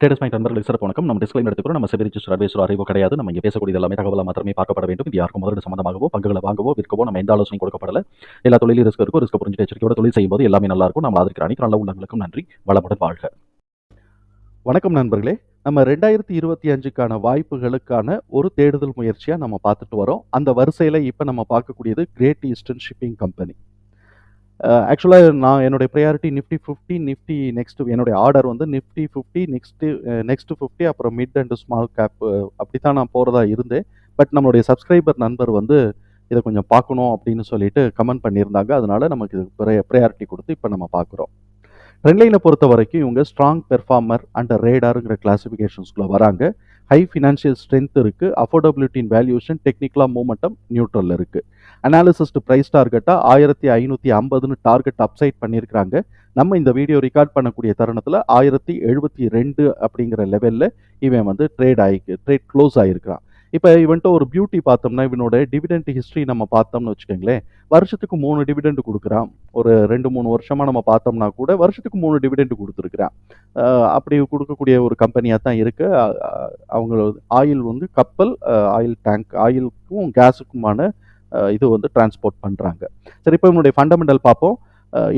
Traders point நண்பர்களுக்கு சிறப்பு வணக்கம். நம்ம டிஸ்கிளைம் எடுத்துக்கிறோம் நம்ம செபி ரிஜிஸ்டர் அட்வைசர் அறிவோ கிடையாது. நம்ம இங்கே பேசக்கூடிய எல்லாமே தகவலாக மாத்திரமே பார்க்கப்பட வேண்டும். இது யாருக்கும் முதலீடு சம்மந்தமாகவோ பங்குகளை வாங்கவோ விற்கவோ நம்ம எந்த ஆலோசனை கொடுக்கப்படல. எல்லா தொழிலும் ரிஸ்க் இருக்கும் ரிஸ்க் புரிஞ்சு எச்சரிக்கையோட தொழில் செய்யும்போது எல்லாமே நல்லா இருக்கும். நம்ம ஆதரிக்கிற அனைத்து நல்ல உள்ளங்களுக்கும் நன்றி. வளமுடன் வாழ்க. வணக்கம் நண்பர்களே. நம்ம ரெண்டாயிரத்தி இருபத்தி அஞ்சுக்கான வாய்ப்புகளுக்கான ஒரு தேடுதல் முயற்சியாக நம்ம பார்த்துட்டு வரோம். அந்த வரிசையில் இப்போ நம்ம பார்க்கக்கூடியது great eastern shipping company Uh, ஆக்சுவலாக நான் என்னுடைய priority nifty fifty nifty next என்னுடைய ஆர்டர் வந்து nifty fifty next next fifty அப்புறம் மிட் அண்ட் ஸ்மால் கேப் அப்படி தான் நான் போகிறதா இருந்தேன். பட் நம்மளுடைய சப்ஸ்கிரைபர் நண்பர் வந்து இதை கொஞ்சம் பார்க்கணும் அப்படின்னு சொல்லிட்டு கமெண்ட் பண்ணியிருந்தாங்க. அதனால நமக்கு இது ப்ரையாரிட்டி கொடுத்து இப்போ நம்ம பார்க்குறோம். ட்ரெண்ட்லைனை பொறுத்த வரைக்கும் இவங்க ஸ்ட்ராங் பெர்ஃபார்மர் அண்ட் ரேடாருங்கிற கிளாஸிஃபிகேஷன்ஸ்குள்ளே வராங்க. ஹை ஃபினான்ஷியல் ஸ்ட்ரென்த் இருக்குது அஃபோர்டபிலிட்டி இன் வேல்யூஷன் டெக்னிக்கலாக மூமெண்டம் நியூட்ரலில் இருக்குது அனாலிசிஸ்ட் ப்ரைஸ் டார்கெட்டாக ஆயிரத்தி ஐநூற்றி ஐம்பதுன்னு டார்கெட் அப்சைட் பண்ணியிருக்கிறாங்க நம்ம இந்த வீடியோ ரெக்கார்ட் பண்ணக்கூடிய தருணத்தில் ஆயிரத்தி எழுபத்தி ரெண்டு அப்படிங்கிற லெவலில் இவன் வந்து ட்ரேட் ஆகி ட்ரேட் க்ளோஸ் ஆகிருக்கிறான் இப்போ இவன்ட்டு ஒரு பியூட்டி பார்த்தோம்னா இவனோட டிவிடெண்ட் ஹிஸ்ட்ரி நம்ம பார்த்தோம்னு வச்சுக்கோங்களேன். வருஷத்துக்கு மூணு டிவிடெண்ட் கொடுக்குறான். ஒரு ரெண்டு மூணு வருஷமாக நம்ம பார்த்தோம்னா கூட வருஷத்துக்கு மூணு டிவிடெண்ட் கொடுத்துருக்குறான். அப்படி கொடுக்கக்கூடிய ஒரு கம்பெனியாக தான் இருக்குது அவங்க ஆயில் வந்து கப்பல் ஆயில் டேங்க் ஆயிலுக்கும் கேஸுக்குமான இது வந்து டிரான்ஸ்போர்ட் பண்ணுறாங்க சரி இப்போ இவனுடைய ஃபண்டமெண்டல் பார்ப்போம்.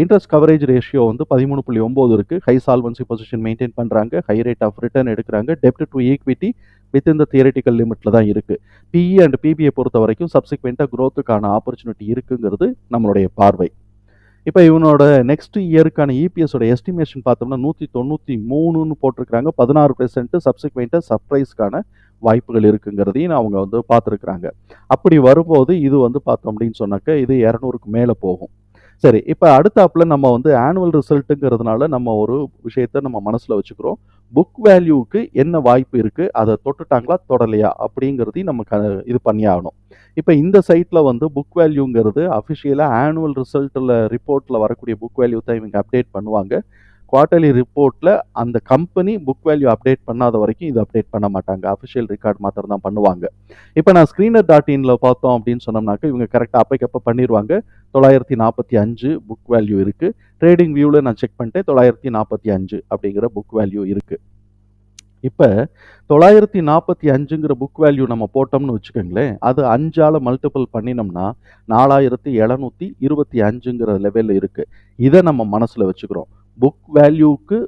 இன்ட்ரெஸ்ட் கவரேஜ் ரேஷியோ வந்து பதிமூணு புள்ளி ஒம்பது இருக்குது ஹை சால்வன்சி பொசிஷன் மெயின்டைன் பண்ணுறாங்க ஹை ரேட் ஆஃப் ரிட்டர்ன் எடுக்கிறாங்க. டெப்ட் டு ஈக்விட்டி வித் இந்த தியரட்டிக்கல் லிமிட்டில் தான் இருக்குது பிஇ அண்ட் பிபிஐ பொறுத்த வரைக்கும் சப்சிக்வெண்ட்டாக க்ரோத்துக்கான ஆப்பர்ச்சுனிட்டி இருக்குங்கிறது நம்மளுடைய பார்வை. இப்போ இவனோட நெக்ஸ்ட் இயருக்கான இபிஎஸோட எஸ்டிமேஷன் பார்த்தோம்னா நூற்றி தொண்ணூற்றி மூணுன்னு போட்டிருக்கிறாங்க. பதினாறு பெர்சென்ட் சப்சிக்வெண்ட்டாக சர்ப்ரைஸ்க்கான வாய்ப்புகள் இருக்குங்கிறதையும் அவங்க வந்து பார்த்துருக்குறாங்க. அப்படி வரும்போது இது வந்து பார்த்தோம் அப்படின்னு சொன்னாக்க இது இரநூறுக்கு மேலே போகும். சரி இப்போ அடுத்தாப்பில் நம்ம வந்து ஆனுவல் ரிசல்ட்டுங்கிறதுனால நம்ம ஒரு விஷயத்த நம்ம மனசில் வச்சுக்கிறோம். புக் வேல்யூவுக்கு என்ன வாய்ப்பு இருக்குது அதை தொட்டுட்டாங்களா தொடலையா? அப்படிங்கிறதையும் நம்ம க இது பண்ணியாகணும் இப்போ இந்த சைட்டில் வந்து புக் வேல்யூங்கிறது அஃபிஷியலாக ஆனுவல் ரிசல்ட்டில் ரிப்போர்ட்டில் வரக்கூடிய புக் வேல்யூ தான் இவங்க அப்டேட் பண்ணுவாங்க. குவார்ட்டர்லி ரிப்போர்ட்டில் அந்த கம்பெனி புக் வேல்யூ அப்டேட் பண்ணாத வரைக்கும் இது அப்டேட் பண்ண மாட்டாங்க. அஃபிஷியல் ரெக்கார்ட் மாத்திரம் தான் பண்ணுவாங்க. இப்போ நான் ஸ்க்ரீனர் டாட் இனில் பார்த்தோம் அப்படின்னு சொன்னோம்னாக்க இவங்க கரெக்டாக அப்பைக்கப்போ பண்ணிடுவாங்க தொள்ளாயிரத்தி நாற்பத்தி அஞ்சு புக் வேல்யூ இருக்குது ட்ரேடிங் வியூவில் நான் செக் பண்ணிட்டேன். தொள்ளாயிரத்தி நாற்பத்தி அஞ்சு அப்படிங்கிற புக் வேல்யூ இருக்குது இப்போ தொள்ளாயிரத்தி நாற்பத்தி அஞ்சுங்கிற புக் வேல்யூ நம்ம போட்டோம்னு வச்சுக்கோங்களேன். அது அஞ்சால் மல்டிபிள் பண்ணினோம்னா நாலாயிரத்தி எழுநூற்றி இருபத்தி அஞ்சுங்கிற லெவலில் இருக்குது இதை நம்ம மனசில் வச்சுக்கிறோம். புக் வேல்யூக்கு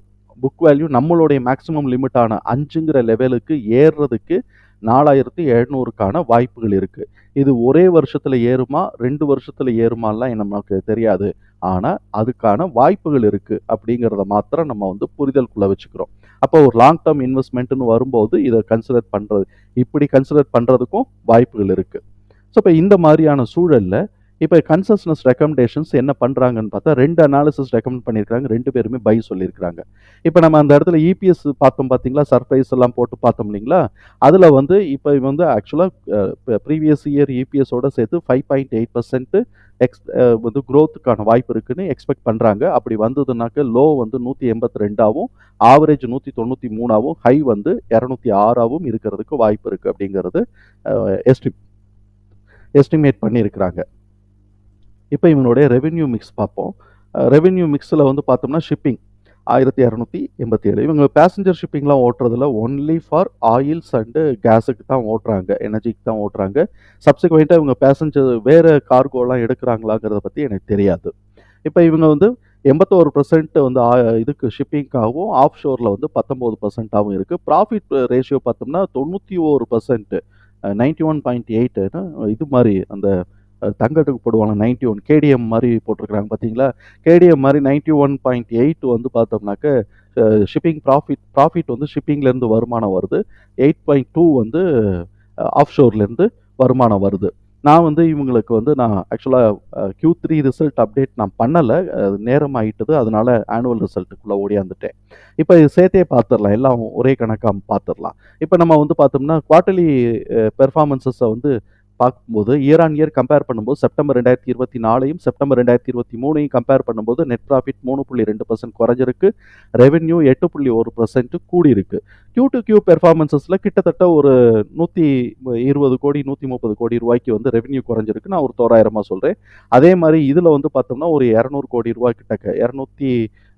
புக் வேல்யூ நம்மளுடைய மேக்ஸிமம் லிமிட்டான அஞ்சுங்கிற லெவலுக்கு ஏறுறதுக்கு நாலாயிரத்தி எழுநூறுக்கான வாய்ப்புகள் இருக்குது இது ஒரே வருஷத்தில் ஏறுமா ரெண்டு வருஷத்தில் ஏறுமாலாம் நமக்கு தெரியாது. ஆனால் அதுக்கான வாய்ப்புகள் இருக்குது அப்படிங்கிறத மாத்திரம் நம்ம வந்து புரிதல்குள்ளே வச்சுக்கிறோம். அப்போ ஒரு லாங் டேர்ம் இன்வெஸ்ட்மெண்ட்டுன்னு வரும்போது இதை கன்சிடர் பண்ணுறது இப்படி கன்சிடர் பண்ணுறதுக்கும் வாய்ப்புகள் இருக்குது ஸோ இப்போ இந்த மாதிரியான சூழலில் இப்போ கன்சஸ்னஸ் ரெக்கமெண்டேஷன்ஸ் என்ன பண்ணுறாங்கன்னு பார்த்தா ரெண்டு அனாலிசிஸ் ரெக்கமெண்ட் பண்ணியிருக்காங்க ரெண்டு பேருமே பை சொல்லியிருக்காங்க இப்போ நம்ம அந்த இடத்துல இபிஎஸ் பார்த்தோம் பார்த்தீங்களா? சர்ப்ரைஸ் எல்லாம் போட்டு பார்த்தோம் இல்லைங்களா? அதில் வந்து இப்போ வந்து ஆக்சுவலாக ப்ரீவியஸ் இயர் இபிஎஸோட சேர்த்து five point eight percent X வந்து க்ரோத்துக்கான வாய்ப்பு இருக்குன்னு எக்ஸ்பெக்ட் பண்ணுறாங்க அப்படி வந்ததுனாக்க லோ வந்து நூற்றி எண்பத்தி ரெண்டாகவும் ஆவரேஜ் நூற்றி தொண்ணூற்றி மூணாகவும் ஹை வந்து இரநூத்தி ஆறாகவும் இருக்கிறதுக்கு வாய்ப்பு இருக்குது அப்படிங்கிறது எஸ்டி எஸ்டிமேட் பண்ணியிருக்கிறாங்க. இப்போ இவனுடைய ரெவென்யூ மிக்ஸ் பார்ப்போம். ரெவென்யூ மிக்ஸில் வந்து பார்த்தோம்னா ஷிப்பிங் ஆயிரத்தி இரநூத்தி எண்பத்தி ஏழு இவங்க பேசஞ்சர் ஷிப்பிங்லாம் ஓட்டுறதுல ஒன்லி ஃபார் ஆயில்ஸ் அண்டு கேஸுக்கு தான் ஓட்டுறாங்க எனர்ஜிக்கு தான் ஓட்டுறாங்க. சப்சிக்வெண்ட்டாக இவங்க பேசஞ்சர் வேறு கார்கோலாம் எடுக்கிறாங்களாங்கிறத பற்றி எனக்கு தெரியாது. இப்போ இவங்க வந்து எண்பத்தோரு பர்சன்ட் வந்து இதுக்கு ஷிப்பிங்காகவும் ஆஃப் ஷோரில் வந்து பத்தொம்போது பர்சன்ட்டாகவும் இருக்குது ப்ராஃபிட் ரேஷியோ பார்த்தோம்னா தொண்ணூற்றி ஒரு பர்சன்ட்டு நைன்டி ஒன் பாயிண்ட் எயிட்டுன்னு இது மாதிரி அந்த தங்கத்துக்கு போடுவாங்க. நைன்டி ஒன் கேடிஎம் மாதிரி போட்டிருக்கிறாங்க பார்த்தீங்களா? கேடிஎம் மாதிரி நைன்டி ஒன் பாயிண்ட் எயிட் வந்து பார்த்தோம்னாக்க ஷிப்பிங் ப்ராஃபிட் ப்ராஃபிட் வந்து ஷிப்பிங்லேருந்து வருமானம் வருது. எயிட் பாயிண்ட் டூ வந்து ஆஃப் ஷோர்லேருந்து வருமானம் வருது. நான் வந்து இவங்களுக்கு வந்து நான் ஆக்சுவலாக கியூ த்ரீ ரிசல்ட் அப்டேட் நான் பண்ணலை. நேரம் ஆகிட்டது அதனால ஆனுவல் ரிசல்ட்டுக்குள்ளே ஓடியாந்துட்டேன். இப்போ இது சேர்த்தே பார்த்துடலாம் எல்லாம் ஒரே கணக்காக பார்த்துடலாம் இப்போ நம்ம வந்து பார்த்தோம்னா குவார்ட்டர்லி பெர்ஃபார்மன்ஸஸை வந்து பார்க்கும்போது இயர் ஆன் இயர் கம்பேர் பண்ணும்போது செப்டம்பர் ரெண்டாயிரத்தி இருபத்தி நாலையும் செப்டம்பர் ரெண்டாயிரத்தி இருபத்தி மூணையும் கம்பேர் பண்ணும்போது நெட் ப்ராஃபிட் மூணு புள்ளி ரெண்டு பர்சன்ட் குறைஞ்சிருக்கு. ரெவென்யூ எட்டு புள்ளி ஒரு பர்சன்ட் கூடியிருக்கு. கியூ டு கியூ பெர்ஃபார்மன்ஸஸில் கிட்டத்தட்ட ஒரு நூற்றி இருபது கோடி நூற்றி முப்பது கோடி ரூபாய்க்கு வந்து ரெவென்யூ குறைஞ்சிருக்கு. நான் ஒரு தோராயிரமாக சொல்கிறேன் அதே மாதிரி இதில் வந்து பார்த்தோம்னா ஒரு இரநூறு கோடி ரூபாய் கிட்டக்க இரநூத்தி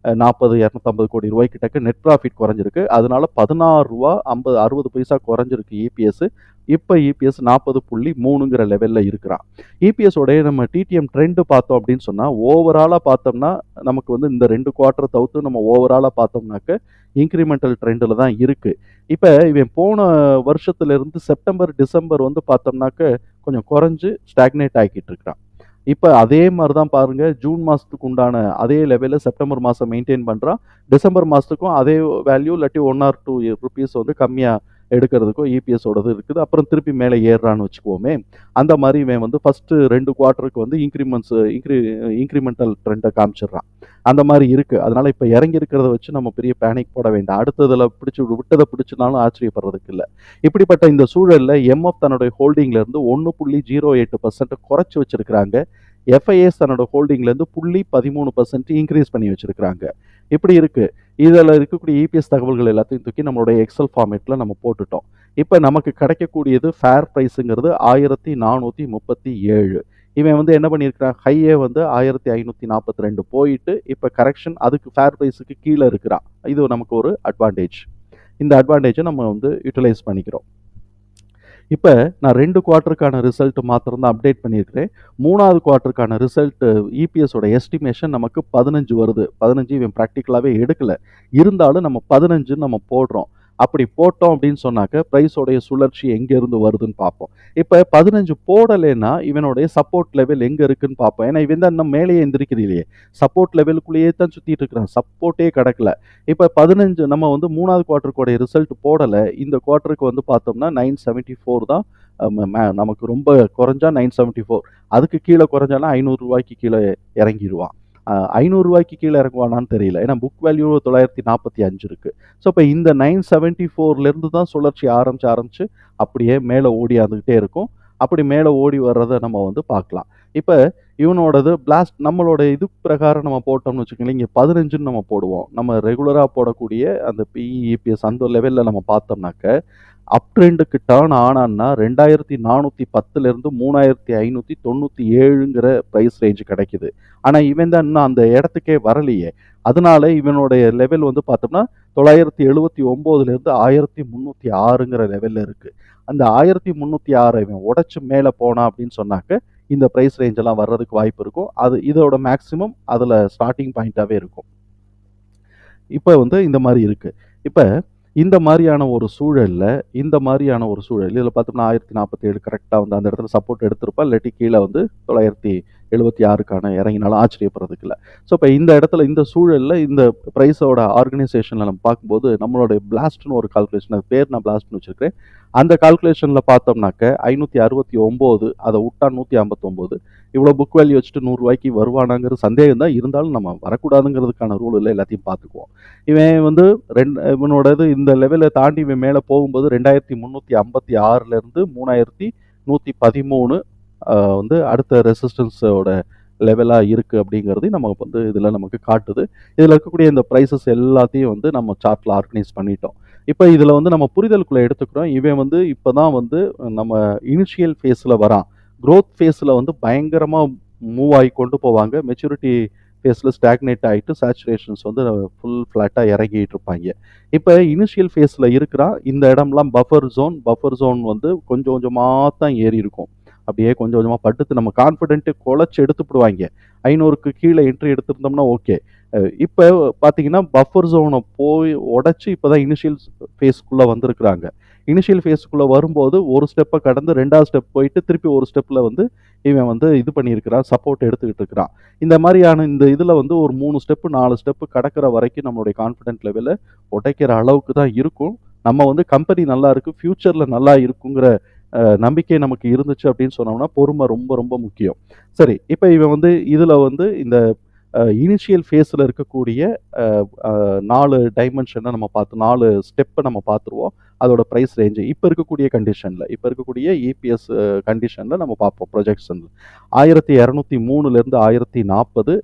நாற்பது இரநூத்தம்பது கோடி ரூபாய்க்கு நெட் ப்ராஃபிட் குறைஞ்சிருக்கு. அதனால பதினாறு ரூபா ஐம்பது அறுபது பைசா குறைஞ்சிருக்கு இபிஎஸ் இப்போ இபிஎஸ் நாற்பது புள்ளி மூணுங்கிற லெவலில் இருக்கிறான் இபிஎஸோடைய நம்ம டிடிஎம் ட்ரெண்டு பார்த்தோம் அப்படின்னு சொன்னால் ஓவராலாக பார்த்தோம்னா நமக்கு வந்து இந்த ரெண்டு குவார்ட்டர் தவிர்த்து நம்ம ஓவராலாக பார்த்தோம்னாக்க இன்க்ரிமெண்டல் ட்ரெண்டில் தான் இருக்குது இப்போ இவன் போன வருஷத்துலேருந்து செப்டம்பர் டிசம்பர் வந்து பார்த்தோம்னாக்க கொஞ்சம் குறைஞ்சு ஸ்டாக்னேட் ஆகிட்டு இருக்கிறான். இப்போ அதே மாதிரி தான் பாருங்கள் ஜூன் மாதத்துக்கு உண்டான அதே லெவலில் செப்டம்பர் மாதம் மெயின்டைன் பண்ணுறான் டிசம்பர் மாதத்துக்கும் அதே வேல்யூ இல்லாட்டி ஒன் ஆர் டூ ருபீஸ் வந்து கம்மியாக எடுக்கிறதுக்கும் இபிஎஸோடது இருக்குது. அப்புறம் திருப்பி மேலே ஏறுறான்னு வச்சுக்கோமே அந்த மாதிரி இவன் வந்து ஃபஸ்ட்டு ரெண்டு குவார்ட்டருக்கு வந்து இன்க்ரிமெண்ட்ஸ் இன்க்ரி இன்க்ரிமெண்டல் ட்ரெண்டை காமிச்சிடுறான். அந்த மாதிரி இருக்குது அதனால் இப்போ இறங்கி இருக்கிறத வச்சு நம்ம பெரிய பேனிக் போட வேண்டாம். அடுத்ததில் பிடிச்சி விட்டதை பிடிச்சினாலும் ஆச்சரியப்படுறதுக்கு இல்லை. இப்படிப்பட்ட இந்த சூழலில் எம்எஃப் தன்னுடைய ஹோல்டிங்லேருந்து ஒன்று புள்ளி ஜீரோ எட்டு பர்சன்ட் குறைச்சி வச்சுருக்கிறாங்க. எஃப்ஐஎஸ் தன்னோட ஹோல்டிங்லேருந்து புள்ளி பதிமூணு பர்சன்ட் இன்க்ரீஸ் பண்ணி வச்சுருக்கிறாங்க. இப்படி இருக்குது இதில் இருக்கக்கூடிய இபிஎஸ் தகவல்கள் எல்லாத்தையும் தூக்கி நம்மளுடைய எக்ஸல் ஃபார்மேட்டில் நம்ம போட்டுட்டோம். இப்போ நமக்கு கிடைக்கக்கூடியது ஃபேர் ப்ரைஸுங்கிறது ஆயிரத்தி நானூற்றி முப்பத்தி ஏழு. இவன் வந்து என்ன பண்ணியிருக்கிறான்? ஹையே வந்து ஆயிரத்தி ஐநூற்றி நாற்பத்தி ரெண்டு போயிட்டு இப்போ கரெக்ஷன் அதுக்கு ஃபேர் ப்ரைஸுக்கு கீழே இருக்கிறான். இது நமக்கு ஒரு அட்வான்டேஜ் இந்த அட்வான்டேஜை நம்ம வந்து யூட்டிலைஸ் பண்ணிக்கிறோம். இப்போ நான் ரெண்டு குவார்ட்டருக்கான ரிசல்ட் மாத்திரம் தான் அப்டேட் பண்ணியிருக்கிறேன். மூணாவது குவார்ட்டருக்கான ரிசல்ட் இபிஎஸோட எஸ்டிமேஷன் நமக்கு பதினஞ்சு வருது. பதினஞ்சு இவன் ப்ராக்டிக்கலாகவே எடுக்கலை. இருந்தாலும் நம்ம பதினஞ்சுன்னு நம்ம போடுறோம். அப்படி போட்டோம் அப்படின்னு சொன்னாக்க ப்ரைஸோடைய சுழற்சி எங்கேருந்து வருதுன்னு பார்ப்போம். இப்போ பதினஞ்சு போடலைன்னா இவனுடைய சப்போர்ட் லெவல் எங்கே இருக்குன்னு பார்ப்போம். ஏன்னா இவன் தான் இன்னும் மேலேயே எந்திரிக்கிறது இல்லையே. சப்போர்ட் லெவலுக்குள்ளேயே தான் சுற்றிட்டு இருக்கிறான். சப்போர்ட்டே கிடக்கல. இப்போ பதினஞ்சு நம்ம வந்து மூணாவது குவார்ட்டருக்குடைய ரிசல்ட் போடலை. இந்த குவார்ட்டருக்கு வந்து பார்த்தோம்னா நைன் செவன்ட்டி ஃபோர் தான் நமக்கு ரொம்ப குறைஞ்சா நைன் செவன்ட்டி ஃபோர் அதுக்கு கீழே குறைஞ்சாலும் ஐநூறுரூவாய்க்கு கீழே இறங்கிடுவான் ஐநூறுரூவாய்க்கு கீழே இறங்குவானான்னு தெரியல. ஏன்னா புக் வேல்யூ தொள்ளாயிரத்தி நாற்பத்தி அஞ்சு இருக்குது ஸோ இப்போ இந்த நைன் செவன்ட்டி ஃபோர்லேருந்து தான் சுழற்சி ஆரம்பிச்சு ஆரம்பிச்சு அப்படியே மேலே ஓடியாந்துக்கிட்டே இருக்கும். அப்படி மேலே ஓடி வர்றதை நம்ம வந்து பார்க்கலாம். இப்போ இவனோடது பிளாஸ்ட் நம்மளோட இது பிரகாரம் நம்ம போட்டோம்னு வச்சுக்கோங்களேன் இங்கே பதினஞ்சுன்னு நம்ம போடுவோம். நம்ம ரெகுலராக போடக்கூடிய அந்த பிஇபிஎஸ் அந்த லெவலில் நம்ம பார்த்தோம்னாக்க அப் ட்ரெண்டுக்கு டேர்ன் ஆனான்னா ரெண்டாயிரத்தி நானூற்றி பத்துலேருந்து மூணாயிரத்தி ஐநூற்றி தொண்ணூற்றி ஏழுங்கிற ப்ரைஸ் ரேஞ்சு கிடைக்குது. ஆனால் இவன் தான் இன்னும் அந்த இடத்துக்கே வரலையே. அதனால இவனுடைய லெவல் வந்து பார்த்தோம்னா தொள்ளாயிரத்தி எழுபத்தி ஒம்போதுலேருந்து ஆயிரத்தி முந்நூற்றி ஆறுங்கிற லெவலில் இருக்குது அந்த ஆயிரத்தி முந்நூற்றி ஆறு இவன் உடச்சி மேலே போனான் அப்படின்னு சொன்னாக்க இந்த ப்ரைஸ் ரேஞ்செல்லாம் வர்றதுக்கு வாய்ப்பு இருக்கும். அது இதோட மேக்ஸிமம் அதில் ஸ்டார்டிங் பாயிண்ட்டாகவே இருக்கும். இப்போ வந்து இந்த மாதிரி இருக்குது இப்போ இந்த மாதிரியான ஒரு சூழலில் இந்த மாதிரியான ஒரு சூழல் இதில் பார்த்தோம்னா ஆயிரத்தி நாற்பத்தி ஏழு கரெக்டாக வந்து அந்த இடத்துல சப்போர்ட் எடுத்திருப்பா இல்லாட்டி கீழே வந்து தொள்ளாயிரத்தி எழுபத்தி ஆறுக்கான இறங்கினாலும் ஆச்சரியப்படுறதுக்கு இல்லை. ஸோ இப்போ இந்த இடத்துல இந்த சூழலில் இந்த ப்ரைஸோட ஆர்கனைசேஷனில் நம்ம பார்க்கும்போது நம்மளுடைய பிளாஸ்ட்னு ஒரு கால்குலேஷன் அது பேர் நான் பிளாஸ்ட்னு வச்சுருக்கேன் அந்த கால்குலேஷனில் பார்த்தோம்னாக்க ஐநூற்றி அறுபத்தி ஒம்பது அதை விட்டா நூற்றி ஐம்பத்தொம்போது இவ்வளோ புக் வேல்யூ வச்சுட்டு நூறுரூவாய்க்கு வருவானாங்கிற சந்தேகம் தான் இருந்தாலும் நம்ம வரக்கூடாதுங்கிறதுக்கான ரூல் இல்லை எல்லாத்தையும் பார்த்துக்குவோம். இவன் வந்து ரெண்டு இவனோடது இந்த லெவலை தாண்டி இவன் மேலே போகும்போது ரெண்டாயிரத்தி முந்நூற்றி ஐம்பத்தி ஆறுலேருந்து மூணாயிரத்தி நூற்றி பதிமூணு வந்து அடுத்த ரெசிஸ்டன்ஸோட லெவலாக இருக்குது அப்படிங்கிறது நமக்கு வந்து இதில் நமக்கு காட்டுது. இதில் இருக்கக்கூடிய இந்த ப்ரைஸஸ் எல்லாத்தையும் வந்து நம்ம சார்ட்டில் ஆர்கனைஸ் பண்ணிட்டோம். இப்போ இதில் வந்து நம்ம புரிதலுக்குள்ளே எடுத்துக்கிறோம். இவன் வந்து இப்போ தான் வந்து நம்ம இனிஷியல் ஃபேஸில் வரான். க்ரோத் ஃபேஸில் வந்து பயங்கரமாக மூவ் ஆகி கொண்டு போவாங்க. மெச்சூரிட்டி ஃபேஸில் ஸ்டாக்னேட் ஆகிட்டு சேச்சுரேஷன்ஸ் வந்து ஃபுல் ஃப்ளாட்டாக இறங்கிட்டு இருப்பாங்க. இப்போ இனிஷியல் ஃபேஸில் இருக்கிறான் இந்த இடம்லாம் பஃபர் ஜோன் பஃபர் ஜோன் வந்து கொஞ்சம் கொஞ்சமாக தான் ஏறி இருக்கும். அப்படியே கொஞ்சம் கொஞ்சமாக படுத்து நம்ம கான்ஃபிடென்ட்டு குழச்சி எடுத்துப்பிடுவாங்க ஐநூறுக்கு கீழே என்ட்ரி எடுத்திருந்தோம்னா ஓகே இப்போ பார்த்தீங்கன்னா பஃபர் ஜோனை போய் உடச்சி இப்போ தான் இனிஷியல் ஃபேஸ்க்குள்ளே வந்திருக்கிறாங்க. இனிஷியல் ஃபேஸ்க்குள்ளே வரும்போது ஒரு ஸ்டெப்பை கடந்து ரெண்டாவது ஸ்டெப் போயிட்டு திருப்பி ஒரு ஸ்டெப்பில் வந்து இவன் வந்து இது பண்ணியிருக்கிறான் சப்போர்ட் எடுத்துக்கிட்டு இருக்கிறான். இந்த மாதிரியான இந்த இதில் வந்து ஒரு மூணு ஸ்டெப்பு நாலு ஸ்டெப்பு கடக்கிற வரைக்கும் நம்மளுடைய கான்ஃபிடென்ட் லெவலில் உடைக்கிற அளவுக்கு தான் இருக்கும். நம்ம வந்து கம்பெனி நல்லா இருக்குது ஃப்யூச்சரில் நல்லா இருக்குங்கிற நம்பிக்கை நமக்கு இருந்துச்சு அப்படின்னு சொன்னோம்னா பொறுமை ரொம்ப ரொம்ப முக்கியம். சரி இப்போ இவன் வந்து இதில் வந்து இந்த இனிஷியல் ஃபேஸில் இருக்கக்கூடிய நாலு டைமென்ஷனை நம்ம பார்த்து நாலு ஸ்டெப்பை நம்ம பார்த்துருவோம். அதோட ப்ரைஸ் ரேஞ்சு இப்போ இருக்கக்கூடிய கண்டிஷனில் இப்போ இருக்கக்கூடிய இபிஎஸ் கண்டிஷனில் நம்ம பார்ப்போம் ப்ரொஜெக்ஷனில் ஆயிரத்தி இரநூத்தி மூணுலேருந்து ஆயிரத்தி நாற்பது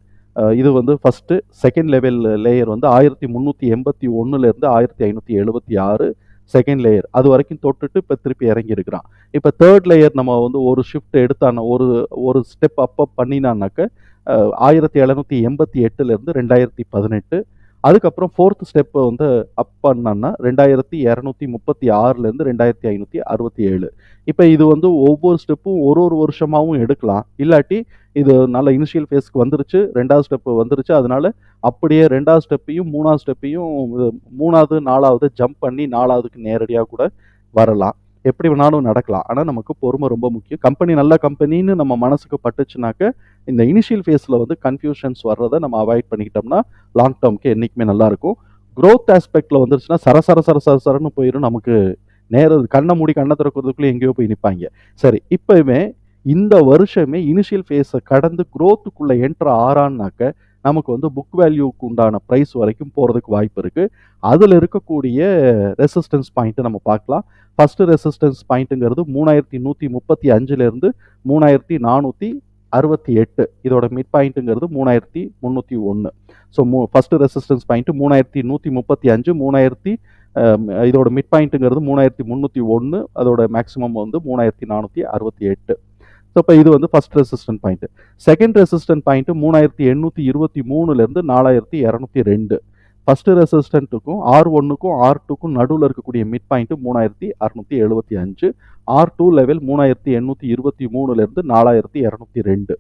இது வந்து ஃபஸ்ட்டு செகண்ட் லெவல் லேயர் வந்து ஆயிரத்தி முந்நூற்றி எண்பத்தி ஒன்றுலேருந்து ஆயிரத்தி ஐநூற்றி எழுபத்தி ஆறு செகண்ட் லேயர் அது வரைக்கும் தொட்டுட்டு இப்போ திருப்பி இறங்கி இருக்கிறான் இப்போ தேர்ட் லேயர் நம்ம வந்து ஒரு ஷிஃப்ட் எடுத்தான ஒரு ஒரு ஸ்டெப் அப் அப் ஆயிரத்தி எழுநூற்றி எண்பத்தி எட்டுலேருந்து ரெண்டாயிரத்தி பதினெட்டு. அதுக்கப்புறம் ஃபோர்த் ஸ்டெப்பை வந்து அப் பண்ணோன்னா ரெண்டாயிரத்தி இரநூத்தி முப்பத்தி ஆறுலேருந்து ரெண்டாயிரத்தி ஐநூற்றி அறுபத்தி ஏழு. இப்போ இது வந்து ஒவ்வொரு ஸ்டெப்பும் ஒரு ஒரு வருஷமாகவும் எடுக்கலாம். இல்லாட்டி இது நல்ல இனிஷியல் ஃபேஸ்க்கு வந்துருச்சு ரெண்டாவது ஸ்டெப்பு வந்துருச்சு. அதனால அப்படியே ரெண்டாவது ஸ்டெப்பையும் மூணாவது ஸ்டெப்பையும் மூணாவது நாலாவது ஜம்ப் பண்ணி நாலாவதுக்கு நேரடியாக கூட வரலாம். எப்படி வேணாலும் நடக்கலாம். ஆனால் நமக்கு பொறுமை ரொம்ப முக்கியம். கம்பெனி நல்ல கம்பெனின்னு நம்ம மனசுக்கு பட்டுச்சுனாக்க இந்த இனிஷியல் ஃபேஸில் வந்து கன்ஃபியூஷன்ஸ் வர்றதை நம்ம அவாய்ட் பண்ணிக்கிட்டோம்னா லாங் டேர்ம்க்கு என்றைக்குமே நல்லாயிருக்கும் க்ரோத் ஆஸ்பெக்டில் வந்துருச்சுன்னா சர சர சர சர சரன்னு போயிடும் நமக்கு நேரம் கண்ணை மூடி கண்ணை திறக்கிறதுக்குள்ளே எங்கேயோ போய் நிற்பாங்க சரி இப்போவுமே இந்த வருஷமே இனிஷியல் ஃபேஸை கடந்து க்ரோத்துக்குள்ளே என்ட்ரு ஆறான்னாக்க நமக்கு வந்து புக் வேல்யூக்கு உண்டான ப்ரைஸ் வரைக்கும் போகிறதுக்கு வாய்ப்பு இருக்குது அதில் இருக்கக்கூடிய ரெசிஸ்டன்ஸ் பாயிண்ட்டை நம்ம பார்க்கலாம். ஃபஸ்ட்டு ரெசிஸ்டன்ஸ் பாயிண்ட்டுங்கிறது மூணாயிரத்தி நூற்றி முப்பத்தி அஞ்சுலேருந்து மூணாயிரத்தி நானூற்றி அறுபத்தி எட்டு. இதோட மிட் பாயிண்ட்டுங்கிறது மூணாயிரத்தி முந்நூற்றி ஒன்று ஸோ மூ ஃபஸ்ட்டு ரெசிஸ்டன்ஸ் பாயிண்ட்டு மூணாயிரத்தி நூற்றி முப்பத்தி அஞ்சு மூணாயிரத்தி இதோட மிட் பாயிண்ட்டுங்கிறது மூணாயிரத்தி முந்நூற்றி ஒன்று அதோட மேக்ஸிமம் வந்து மூணாயிரத்தி நானூற்றி அறுபத்தி எட்டு. ஸோ இப்போ இது வந்து first resistant point second resistant point மூணாயிரத்தி எண்ணூற்றி இருபத்தி மூணுலேருந்து நாலாயிரத்தி இரநூத்தி ரெண்டு. ஃபஸ்ட்டு ரெசிஸ்டண்ட்டுக்கும் ஆர் ஒன்றுக்கும் ஆர் டூக்கும் நடுவில் இருக்கக்கூடிய மிட் பாயிண்ட்டு மூணாயிரத்தி அறநூற்றி எழுபத்தி அஞ்சு. ஆர் டூ லெவல் மூணாயிரத்தி எண்ணூற்றி இருபத்தி மூணுலேருந்து நாலாயிரத்தி இரநூத்தி ரெண்டு.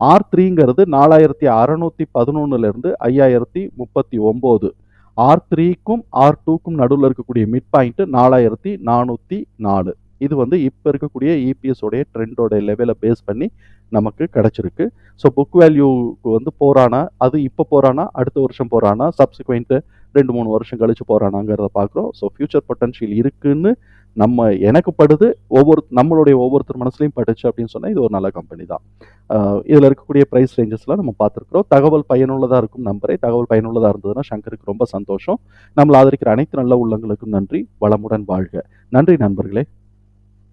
ஆர் த்ரீங்கிறது நாலாயிரத்தி அறநூற்றி பதினொன்றுலேருந்து ஐயாயிரத்தி முப்பத்தி ஒம்பது. ஆர் த்ரீக்கும் ஆர் டூக்கும் நடுவில் இருக்கக்கூடிய மிட் பாயிண்ட்டு நாலாயிரத்தி நானூற்றி நாலு. இது வந்து இப்போ இருக்கக்கூடிய இபிஎஸ் உடைய ட்ரெண்டோட லெவலை பேஸ் பண்ணி நமக்கு கிடச்சிருக்கு. ஸோ புக் வேல்யூக்கு வந்து போகிறானா அது இப்போ போகிறானா அடுத்த வருஷம் போகிறானா சப்சிக்வெண்ட்டு ரெண்டு மூணு வருஷம் கழிச்சு போகிறானாங்கிறத பார்க்குறோம் ஸோ ஃப்யூச்சர் பொட்டன்ஷியல் இருக்குன்னு நம்ம எனக்கு படுது ஒவ்வொரு நம்மளுடைய ஒவ்வொருத்தர் மனசுலையும் பட்டுச்சு அப்படின்னு சொன்னால் இது ஒரு நல்ல கம்பெனி தான். இதில் இருக்கக்கூடிய ப்ரைஸ் ரேஞ்சஸ்லாம் நம்ம பார்த்துருக்குறோம். தகவல் பயனுள்ளதாக இருக்கும் நம்பரை தகவல் பயனுள்ளதாக இருந்ததுன்னா சங்கருக்கு ரொம்ப சந்தோஷம். நம்மளை ஆதரிக்கிற அனைத்து நல்ல உள்ளங்களுக்கும் நன்றி. வளமுடன் வாழ்க. நன்றி நண்பர்களே.